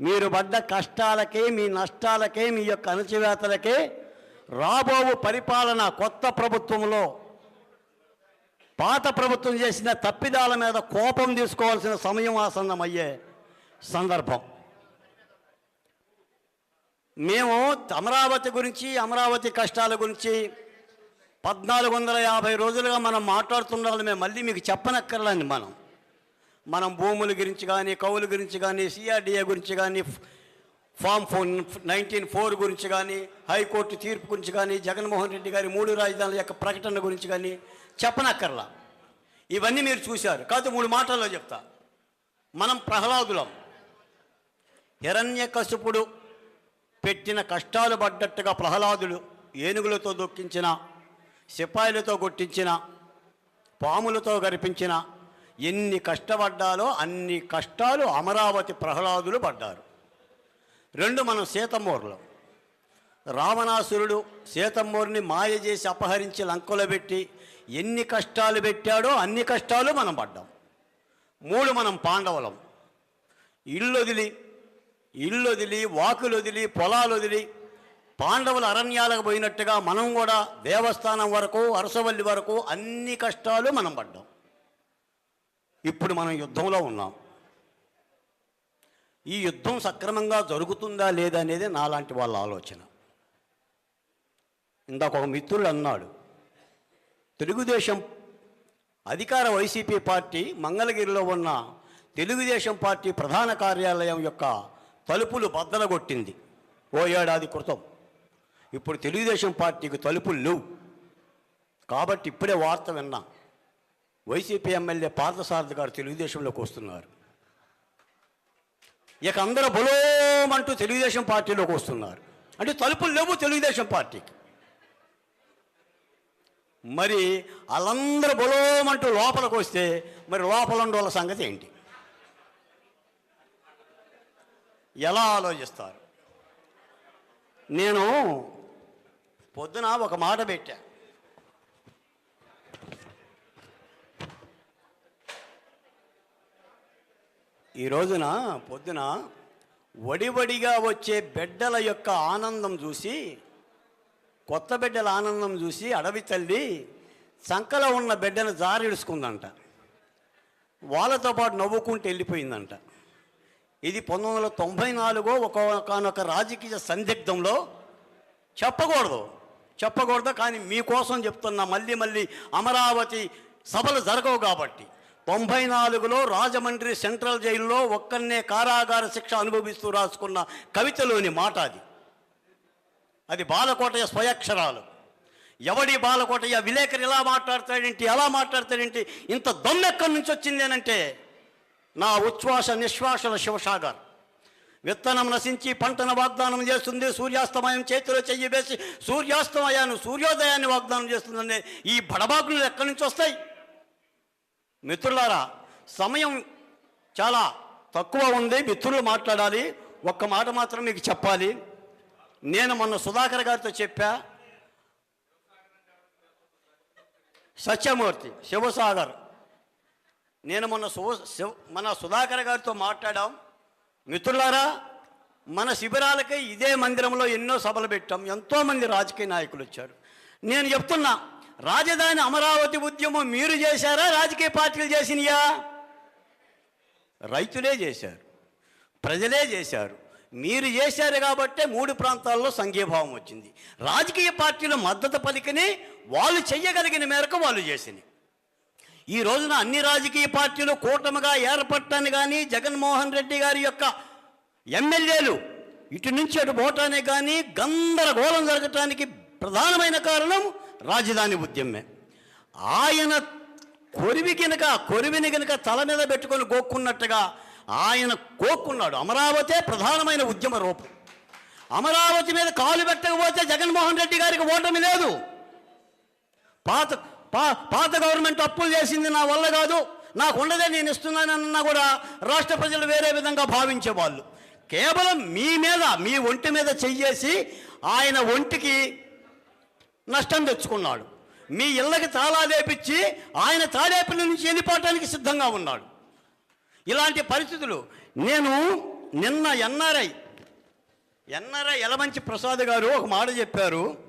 మీరు పడ్డ కష్టాలకే మీ నష్టాలకే మీ యొక్క అణచివేతలకే రాబోవు పరిపాలన కొత్త ప్రభుత్వంలో పాత ప్రభుత్వం చేసిన తప్పిదాల మీద కోపం తీసుకోవాల్సిన సమయం ఆసన్నమయ్యే సందర్భం. మేము అమరావతి గురించి అమరావతి కష్టాల గురించి పద్నాలుగు వందల యాభై రోజులుగా మనం మాట్లాడుతుండాలి మేము మళ్ళీ మీకు చెప్పనక్కర్లేండి మనం. మనం భూముల గురించి కానీ కౌలు గురించి కానీ సిఆర్డిఏ గురించి కానీ ఫామ్ ఫోన్ నైన్టీన్ ఫోర్ గురించి కానీ హైకోర్టు తీర్పు గురించి కానీ జగన్మోహన్ రెడ్డి గారి మూడు రాజధానుల యొక్క ప్రకటన గురించి కానీ చెప్పనక్కర్లా. ఇవన్నీ మీరు చూశారు. కాదు మూడు మాటల్లో చెప్తా. మనం ప్రహ్లాదులం. హిరణ్యకశిపుడు పెట్టిన కష్టాలు పడ్డట్టుగా ప్రహ్లాదులు ఏనుగులతో దొక్కించిన సిపాయిలతో కొట్టించిన పాములతో గరిపించిన ఎన్ని కష్టపడ్డాలో అన్ని కష్టాలు అమరావతి ప్రహ్లాదులు పడ్డారు. రెండు మనం సీతమ్మూరులో. రావణాసురుడు సీతమ్మూరిని మాయ చేసి అపహరించి లంకలో పెట్టి ఎన్ని కష్టాలు పెట్టాడో అన్ని కష్టాలు మనం పడ్డాం. మూడు మనం పాండవులం. ఇల్లు వదిలి ఇల్లు వదిలి వాకులు వదిలి పొలాలు వదిలి పాండవులు అరణ్యాలకు పోయినట్టుగా మనం కూడా దేవస్థానం వరకు అరసవల్లి వరకు అన్ని కష్టాలు మనం పడ్డాం. ఇప్పుడు మనం యుద్ధంలో ఉన్నాం. ఈ యుద్ధం సక్రమంగా జరుగుతుందా లేదా అనేది నాలాంటి వాళ్ళ ఆలోచన. ఇందాక ఒక మిత్రుడు అన్నాడు తెలుగుదేశం అధికార వైసీపీ పార్టీ మంగళగిరిలో ఉన్న తెలుగుదేశం పార్టీ ప్రధాన కార్యాలయం యొక్క తలుపులు బద్దలగొట్టింది ఓ ఏడాది క్రితం. ఇప్పుడు తెలుగుదేశం పార్టీకి తలుపులు లేవు. కాబట్టి ఇప్పుడే వార్త విన్నాం. వైసీపీ ఎమ్మెల్యే పార్థసారథి గారు తెలుగుదేశంలోకి వస్తున్నారు. ఇక అందరూ బలోమంటూ తెలుగుదేశం పార్టీలోకి వస్తున్నారు. అంటే తలుపులు లేవు తెలుగుదేశం పార్టీకి. మరి వాళ్ళందరూ బలోమంటూ లోపలికి వస్తే మరి లోపల ఉండే వాళ్ళ సంగతి ఏంటి? ఎలా ఆలోచిస్తారు? నేను పొద్దున ఒక మాట పెట్టా. ఈ రోజున పొద్దున వడివడిగా వచ్చే బిడ్డల యొక్క ఆనందం చూసి కొత్త బిడ్డల ఆనందం చూసి అడవి తల్లి సంకలో ఉన్న బిడ్డను జారిడుచుకుందంట వాళ్ళతో పాటు నవ్వుకుంటూ వెళ్ళిపోయిందంట. ఇది పంతొమ్మిది వందల తొంభై నాలుగో ఒకనొక రాజకీయ సందిగ్ధంలో చెప్పకూడదు. చెప్పకూడదు కానీ మీకోసం చెప్తున్నా మళ్ళీ మళ్ళీ అమరావతి సభలు జరగవు కాబట్టి. తొంభై నాలుగులో రాజమండ్రి సెంట్రల్ జైల్లో ఒక్కనే కారాగార శిక్ష అనుభవిస్తూ రాసుకున్న కవితలోని మాట అది. అది బాలకోటయ్య స్వయక్షరాలు. ఎవడి బాలకోటయ్య విలేకరు ఇలా మాట్లాడతాడేంటి ఎలా మాట్లాడతాడేంటి ఇంత దొమ్మెక్కడి నుంచి వచ్చిందేనంటే నా ఉచ్ఛ్వాస నిశ్వాసల శివసాగర్. విత్తనం నశించి పంటను వాగ్దానం చేస్తుంది సూర్యాస్తమయం చేతిలో చెయ్యి వేసి సూర్యాస్తమయాన్ని సూర్యోదయాన్ని వాగ్దానం చేస్తుందనే ఈ బడబాకులు ఎక్కడి నుంచి వస్తాయి? మిత్రులారా సమయం చాలా తక్కువ ఉంది. మిత్రులు మాట్లాడాలి. ఒక్క మాట మాత్రం మీకు చెప్పాలి. నేను మొన్న సుధాకర్ గారితో చెప్పా సత్యమూర్తి శివసాగర్. నేను మొన్న శివ శివ మన సుధాకర్ గారితో మాట్లాడాం. మిత్రులారా మన శిబిరాలకి ఇదే మందిరంలో ఎన్నో సభలు పెట్టాం. ఎంతోమంది రాజకీయ నాయకులు వచ్చారు. నేను చెప్తున్నా రాజధాని అమరావతి ఉద్యమం మీరు చేశారా? రాజకీయ పార్టీలు చేసినయా? రైతులే చేశారు. ప్రజలే చేశారు. మీరు చేశారు కాబట్టే మూడు ప్రాంతాల్లో సంఘీభావం వచ్చింది. రాజకీయ పార్టీల మద్దతు పలికని వాళ్ళు చెయ్యగలిగిన మేరకు వాళ్ళు చేసినాయి ఈ రోజున అన్ని రాజకీయ పార్టీలు కూటమిగా ఏర్పడటాన్ని కానీ జగన్మోహన్ రెడ్డి గారి యొక్క ఎమ్మెల్యేలు ఇటు నుంచి అటు పోవటానికి కానీ గందరగోళం జరగటానికి ప్రధానమైన కారణం రాజధాని ఉద్యమే. ఆయన కొరివి కనుక కొరివిని కనుక తల మీద పెట్టుకొని గోక్కున్నట్టుగా ఆయన కోక్కున్నాడు. అమరావతే ప్రధానమైన ఉద్యమ రూపం. అమరావతి మీద కాలు పెట్టకపోతే జగన్మోహన్ రెడ్డి గారికి ఓటమి లేదు. పాత పా పాత గవర్నమెంట్ అప్పులు చేసింది నా వల్ల కాదు. నాకు ఉండదే నేను ఇస్తున్నానన్నా కూడా రాష్ట్ర ప్రజలు వేరే విధంగా భావించేవాళ్ళు. కేవలం మీ మీద మీ ఒంటి మీద చెయ్యేసి ఆయన ఒంటికి నష్టం తెచ్చుకున్నాడు. మీ ఇళ్ళకి తాళా లేపించి ఆయన తాడేపల్లి నుంచి వెళ్ళిపోవటానికి సిద్ధంగా ఉన్నాడు. ఇలాంటి పరిస్థితులు నేను నిన్న ఎన్ఆర్ఐ ఎన్ఆర్ఐ ఎలమంచి ప్రసాద్ గారు ఒక మాట చెప్పారు.